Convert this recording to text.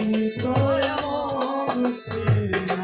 నీ కోయమో కృష్ణ